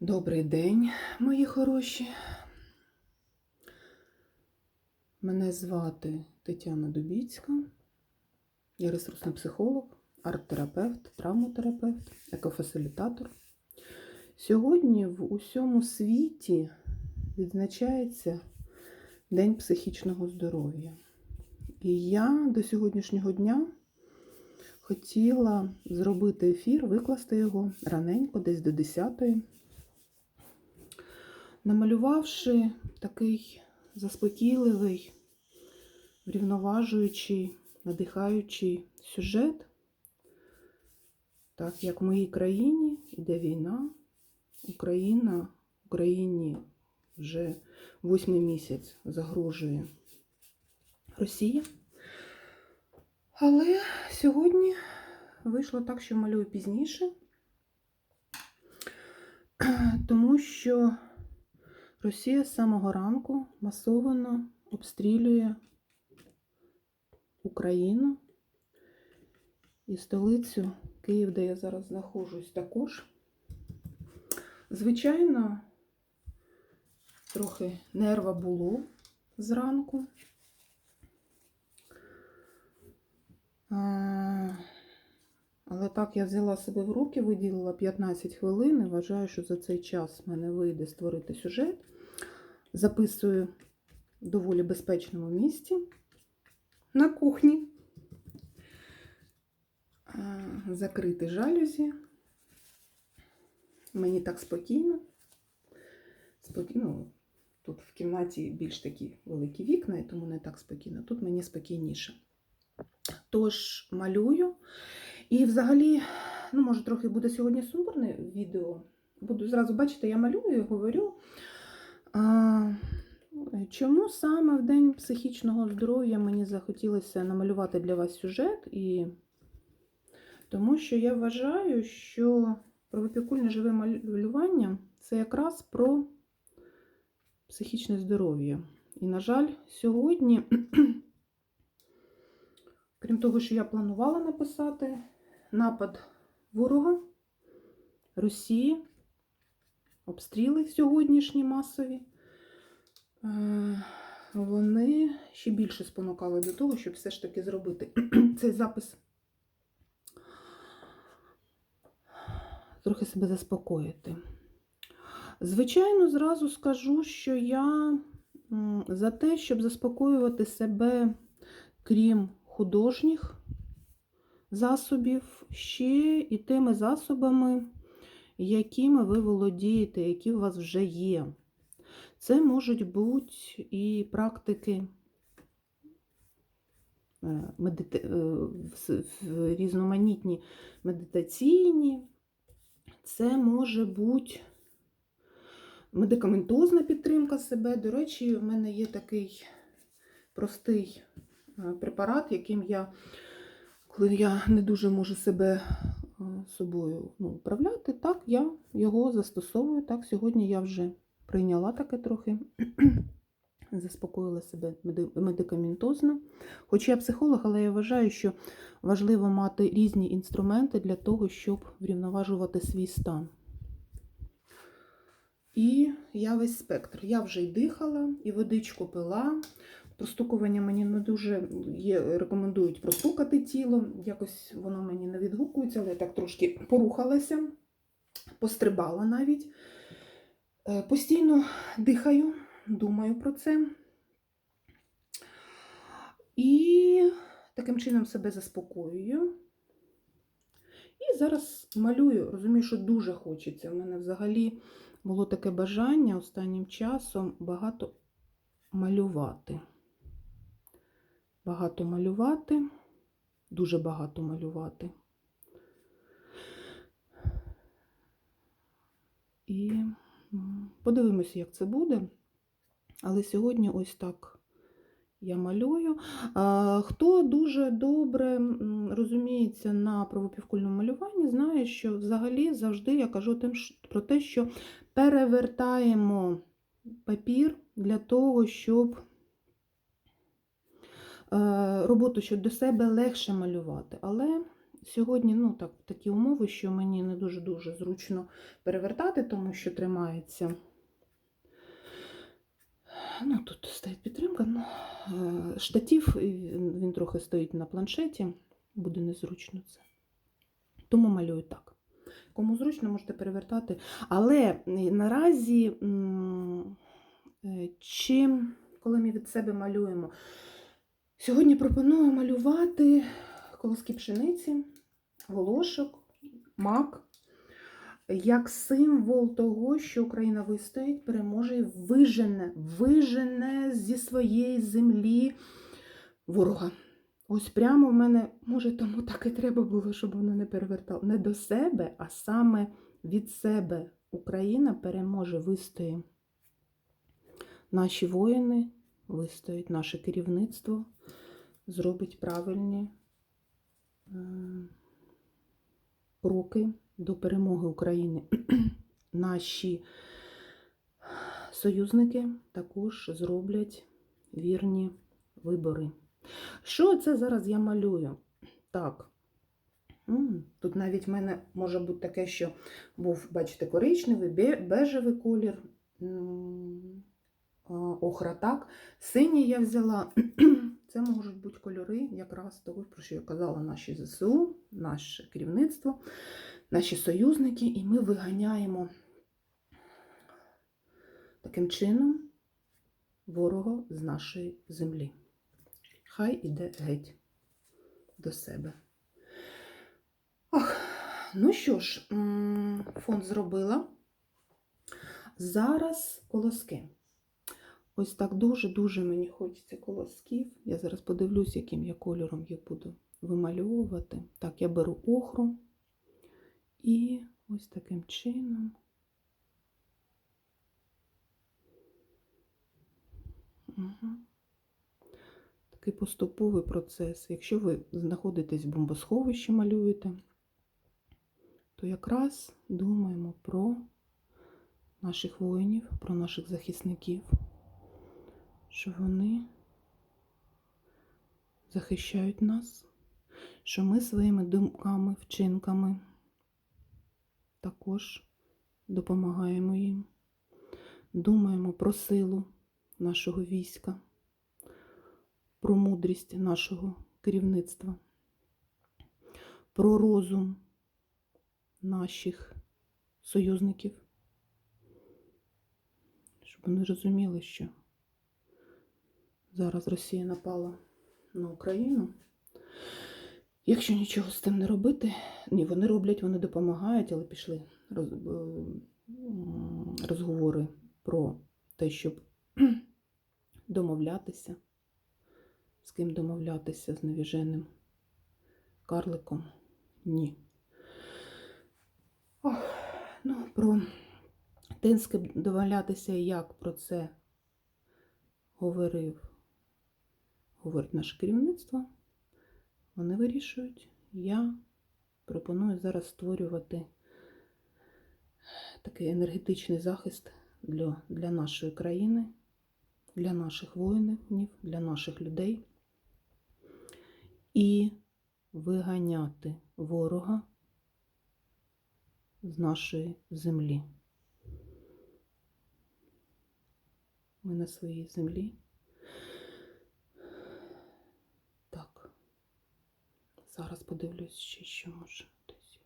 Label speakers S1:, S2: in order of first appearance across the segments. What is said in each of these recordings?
S1: Добрий день, мої хороші. Мене звати Тетяна Дубіцька. Я ресурсний психолог, арт-терапевт, травмотерапевт, екофасилітатор. Сьогодні в усьому світі відзначається День психічного здоров'я. І я до сьогоднішнього дня хотіла зробити ефір, викласти його раненько, десь до 10-ї намалювавши такий заспокійливий, врівноважуючий, надихаючий сюжет, так як в моїй країні йде війна, Україна, Україні вже восьмий місяць загрожує Росія. Але сьогодні вийшло так, що малюю пізніше, тому що Росія з самого ранку масовано обстрілює Україну і столицю Київ, де я зараз знаходжусь, також. Звичайно, трохи нерва було зранку. Але так я взяла себе в руки, виділила 15 хвилин і вважаю, що за цей час в мене вийде створити сюжет. Записую в доволі безпечному місці на кухні. Закрити жалюзі. Мені так спокійно. Спокійно. Тут в кімнаті більш такі великі вікна, і тому не так спокійно. Тут мені спокійніше. Тож малюю. І взагалі, ну, може, трохи буде сьогодні сумбурне відео. Буду зразу бачити, я малюю і говорю. Чому саме в День психічного здоров'я мені захотілося намалювати для вас сюжет? І тому що я вважаю, що правопікульне живе малювання це якраз про психічне здоров'я. І, на жаль, сьогодні, крім того, що я планувала написати напад ворога Росії, обстріли сьогоднішні масові, е, вони ще більше спонукали до того, щоб все ж таки зробити цей запис. Трохи себе заспокоїти. Звичайно, зразу скажу, що я за те, щоб заспокоювати себе, крім художніх засобів, ще і тими засобами, якими ви володієте, які у вас вже є. Це можуть бути і практики е, медита... е, різноманітні медитаційні, це може бути медикаментозна підтримка себе. До речі, в мене є такий простий е, препарат, яким я, коли я не дуже можу себе собою ну, управляти, так я його застосовую. Так, сьогодні я вже прийняла таке трохи, заспокоїла себе медикаментозно. Хоч я психолог, але я вважаю, що важливо мати різні інструменти для того, щоб врівноважувати свій стан. І я весь спектр. Я вже й дихала, і водичку пила. Простукування мені не дуже є, рекомендують простукати тіло. Якось воно мені не відгукується, але я так трошки порухалася, пострибала навіть. Е, Постійно дихаю, думаю про це. І таким чином себе заспокоюю. І зараз малюю. Розумію, що дуже хочеться. У мене взагалі було таке бажання останнім часом багато малювати. Багато малювати, дуже багато малювати. І подивимося, як це буде. Але сьогодні ось так я малюю. Хто дуже добре розуміється на правопівкульному малюванні, знає, що взагалі завжди я кажу тим, про те, що перевертаємо папір для того, щоб роботу щодо себе легше малювати. Але сьогодні ну, так, такі умови, що мені не дуже-дуже зручно перевертати, тому що тримається. Ну, тут стоїть підтримка. Ну, е, штатів, він, трохи стоїть на планшеті, буде незручно це. Тому малюю так. Кому зручно, можете перевертати. Але е, наразі, е, чим, коли ми від себе малюємо, сьогодні пропоную малювати колоски пшениці, волошок, мак, як символ того, що Україна вистоїть, переможе і вижене, вижене зі своєї землі ворога. Ось прямо в мене, може, тому так і треба було, щоб воно не перевертало. Не до себе, а саме від себе Україна переможе, вистоїть. Наші воїни вистоять, наше керівництво зробить правильні е, кроки до перемоги України. Наші союзники також зроблять вірні вибори. Що це зараз я малюю? Так. Тут навіть в мене може бути таке, що був, бачите, коричневий, бежевий колір, охра так. Синій я взяла. Це можуть бути кольори якраз того, про що я казала, наші ЗСУ, наше керівництво, наші союзники, і ми виганяємо таким чином ворога з нашої землі. Хай іде геть до себе. Ах, ну що ж, фон зробила. Зараз колоски. Ось так дуже-дуже мені хочеться колосків. Я зараз подивлюсь, яким я кольором їх буду вимальовувати. Так, я беру охру і ось таким чином. Угу. Такий поступовий процес. Якщо ви знаходитесь в бомбосховищі, малюєте, то якраз думаємо про наших воїнів, про наших захисників, що вони захищають нас, що ми своїми думками, вчинками також допомагаємо їм, думаємо про силу нашого війська про мудрість нашого керівництва, про розум наших союзників, щоб вони розуміли, що зараз Росія напала на Україну. Якщо нічого з тим не робити, ні, вони роблять, вони допомагають, але пішли роз, е, розговори про те, щоб домовлятися з ким домовлятися з навіженим карликом? Ні. Ох, ну, про те, з ким домовлятися, і як про це говорив, говорить наше керівництво, вони вирішують. Я пропоную зараз створювати такий енергетичний захист для, для нашої країни, для наших воїнів, для наших людей і виганяти ворога з нашої землі. Ми на своїй землі. Так. Зараз подивлюсь ще, що може десь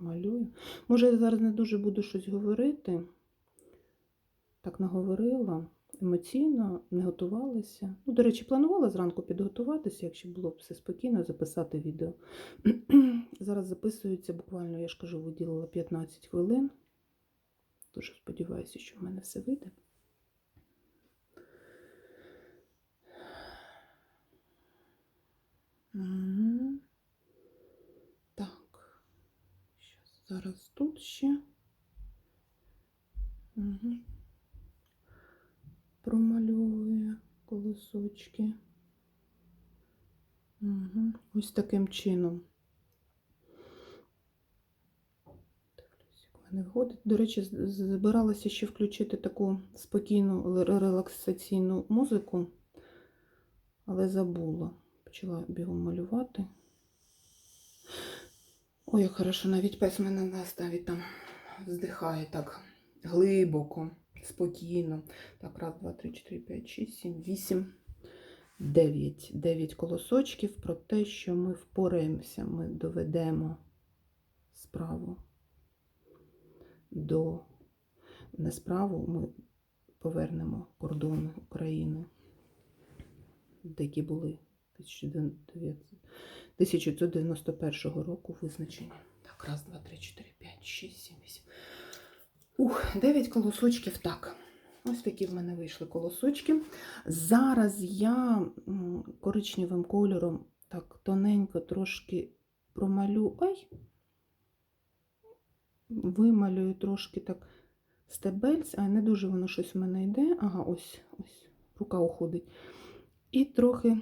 S1: малюю. Може, я зараз не дуже буду щось говорити. Так наговорила емоційно, не готувалася. Ну, до речі, планувала зранку підготуватися, якщо було б все спокійно, записати відео. Зараз записується буквально, я ж кажу, виділила 15 хвилин. Дуже сподіваюся, що в мене все вийде. Мгм. Так. Щас, зараз тут ще. Угу. Промальовує колосочки. Угу. Ось таким чином. Мене виходить. До речі, збиралася ще включити таку спокійну релаксаційну музику, але забула. Почала бігом малювати. Ой, як хорошо, навіть пес мене нас навіть там вздихає так глибоко, спокійно. Так, раз, два, три, чотири, п'ять, шість, сім, вісім, дев'ять. Дев'ять колосочків про те, що ми впораємося, ми доведемо справу до не справу, ми повернемо кордони України, які були 1900 1991 року визначені. Так, раз, два, три, чотири, п'ять, шість, сім, вісім. Ух, дев'ять колосочків. Так. Ось такі в мене вийшли колосочки. Зараз я коричневим кольором так тоненько трошки промалю. Ай! Вималюю трошки так стебельць, а не дуже воно щось в мене йде. Ага, ось, ось, рука уходить. І трохи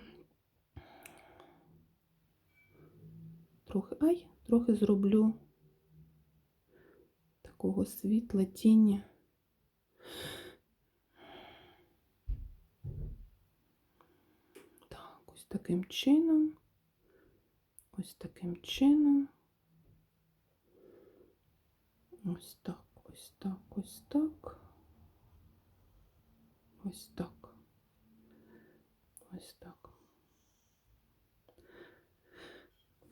S1: трохи, ай, трохи зроблю такого світла тіні. Так, ось таким чином. Ось таким чином. Ось так, ось так, ось так. Ось так. Ось так.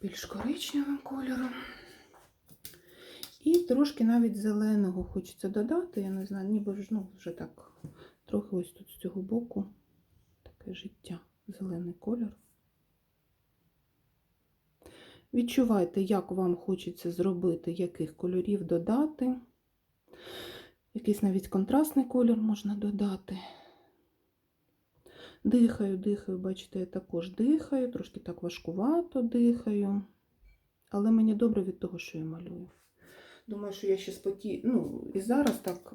S1: Більш коричневим кольором. І трошки навіть зеленого хочеться додати, я не знаю, ніби ж, ну, вже так, трохи ось тут з цього боку таке життя, зелений кольор. Відчувайте, як вам хочеться зробити, яких кольорів додати. Якийсь навіть контрастний колір можна додати. Дихаю, дихаю, бачите, я також дихаю, трошки так важкувато дихаю. Але мені добре від того, що я малюю. Думаю, що я ще спокій... ну, і зараз так,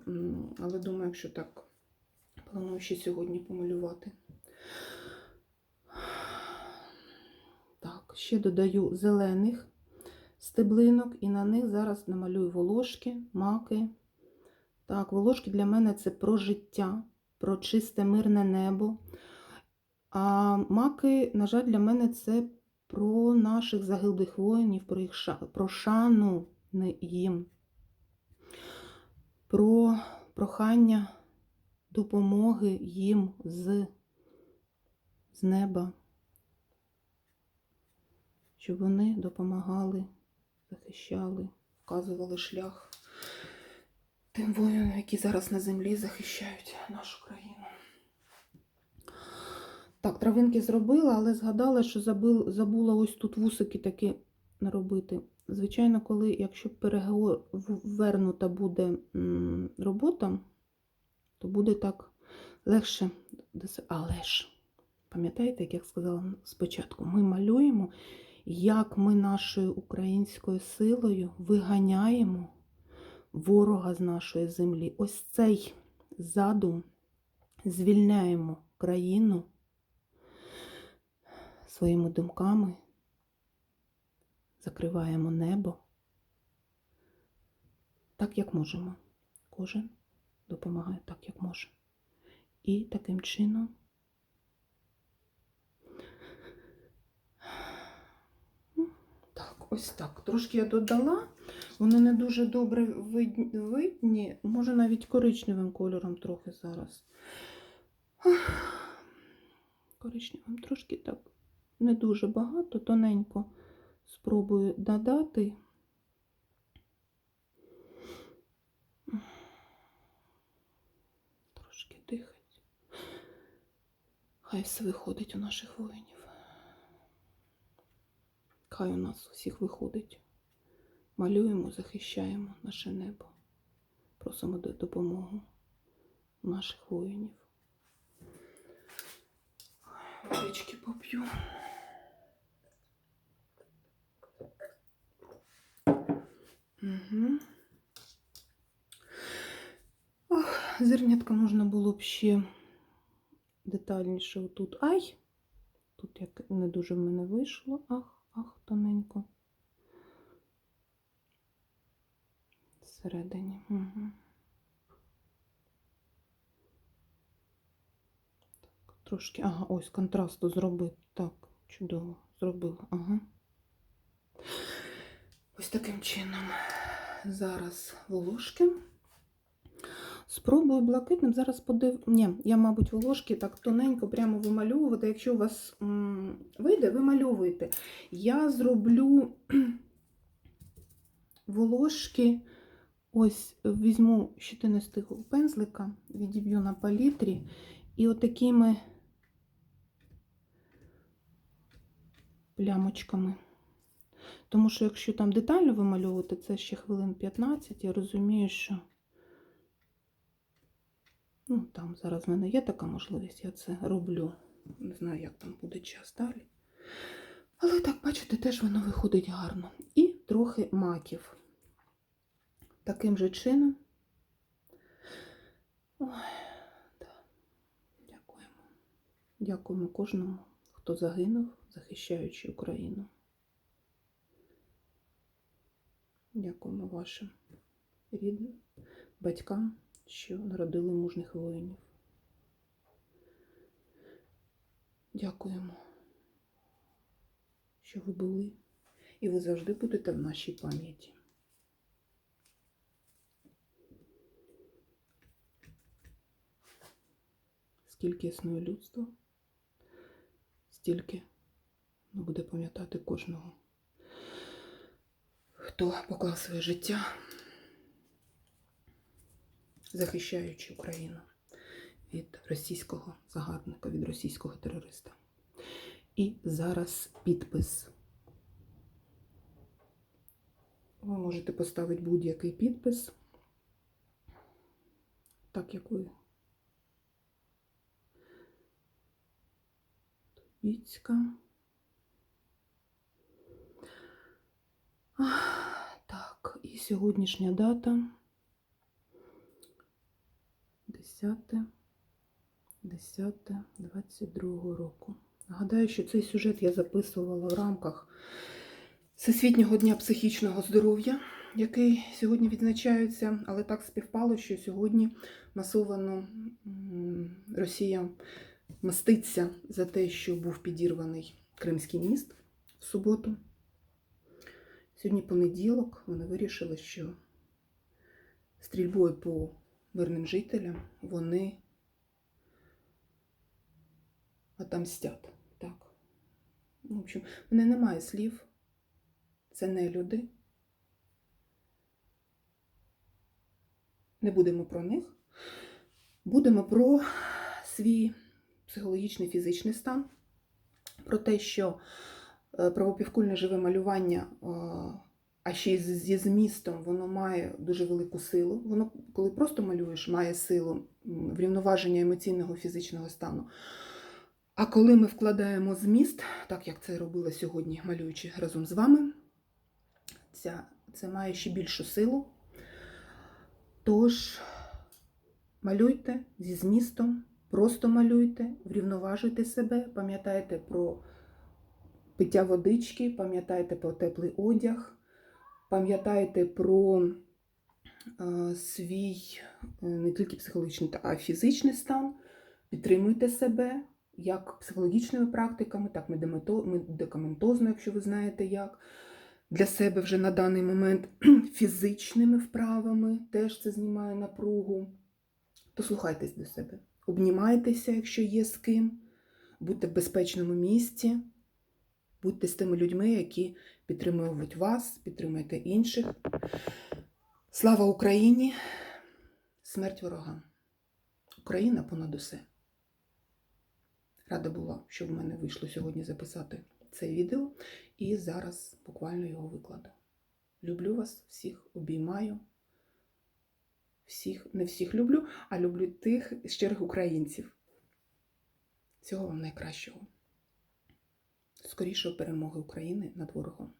S1: але думаю, якщо так, планую ще сьогодні помалювати. Так, ще додаю зелених стеблинок, і на них зараз намалюю волошки, маки. Так, волошки для мене це про життя, про чисте мирне небо. А маки, на жаль, для мене це про наших загиблих воїнів, про їх ша... про шану їм, про прохання допомоги їм з, з неба, щоб вони допомагали, захищали, вказували шлях тим воїнам, які зараз на землі захищають нашу країну. Так, травинки зробила, але згадала, що забула ось тут вусики такі наробити. Звичайно, коли, якщо перевернута буде робота, то буде так легше. Але ж, пам'ятаєте, як я сказала спочатку, ми малюємо, як ми нашою українською силою виганяємо ворога з нашої землі. Ось цей задум звільняємо країну своїми думками, закриваємо небо так, як можемо. Кожен допомагає так, як може. І таким чином так, ось так. Трошки я додала. Вони не дуже добре видні. Може навіть коричневим кольором трохи зараз. Коричневим трошки так не дуже багато, тоненько спробую додати. Трошки дихать. Хай все виходить у наших воїнів. Хай у нас усіх виходить. Малюємо, захищаємо наше небо. Просимо до- допомогу наших воїнів. Водички поп'ю. Угу. Ох, зернятка можна було б ще детальніше отут. Ай! Тут як не дуже в мене вийшло. Ах, ах, тоненько. Всередині. Угу. Так, трошки. Ага, ось контрасту зробити. Так, чудово. Зробила. Ага. Ось таким чином. Зараз волошки. Спробую блакитним. Зараз подив... Ні, я, мабуть, волошки так тоненько прямо вимальовувати. Якщо у вас м, вийде, вимальовуйте. Я зроблю волошки. Ось візьму щетинистого пензлика, відіб'ю на палітрі і отакими плямочками. Тому що якщо там детально вимальовувати, це ще хвилин 15, я розумію, що ну, там зараз в мене є така можливість, я це роблю. Не знаю, як там буде час далі. Але так, бачите, теж воно виходить гарно. І трохи маків. Таким же чином. Ой, да. Дякуємо. Дякуємо кожному, хто загинув, захищаючи Україну. Дякуємо вашим рідним, батькам, що народили мужних воїнів. Дякуємо, що ви були і ви завжди будете в нашій пам'яті. Скільки існує людство, стільки воно буде пам'ятати кожного хто поклав своє життя, захищаючи Україну від російського загарбника, від російського терориста. І зараз підпис. Ви можете поставити будь-який підпис, так як ви. Тобіцька. Ах, Так, і сьогоднішня дата 10, 10, 22 року. Нагадаю, що цей сюжет я записувала в рамках Всесвітнього дня психічного здоров'я, який сьогодні відзначається, але так співпало, що сьогодні масовано Росія мститься за те, що був підірваний Кримський міст в суботу. Сьогодні понеділок вони вирішили, що стрільбою по мирним жителям вони отомстять. Так. В общем, в мене немає слів. Це не люди. Не будемо про них. Будемо про свій психологічний фізичний стан, про те, що правопівкульне живе малювання, е, а ще й зі змістом, воно має дуже велику силу. Воно, коли просто малюєш, має силу врівноваження емоційного фізичного стану. А коли ми вкладаємо зміст, так як це робила сьогодні, малюючи разом з вами, ця, це має ще більшу силу. Тож малюйте зі змістом, просто малюйте, врівноважуйте себе, пам'ятайте про пиття водички, пам'ятайте про теплий одяг, пам'ятайте про свій е, не тільки психологічний, а й фізичний стан, підтримуйте себе як психологічними практиками, так медикаментозно, якщо ви знаєте як. Для себе вже на даний момент фізичними вправами теж це знімає напругу. Дослухайтесь до себе. Обнімайтеся, якщо є з ким. Будьте в безпечному місці. Будьте з тими людьми, які підтримують вас, підтримуйте інших. Слава Україні! Смерть ворогам! Україна понад усе. Рада була, що в мене вийшло сьогодні записати це відео, і зараз буквально його викладу. Люблю вас, всіх обіймаю. Всіх, не всіх люблю, а люблю тих щирих українців. Всього вам найкращого. Скорішої перемоги України над ворогом.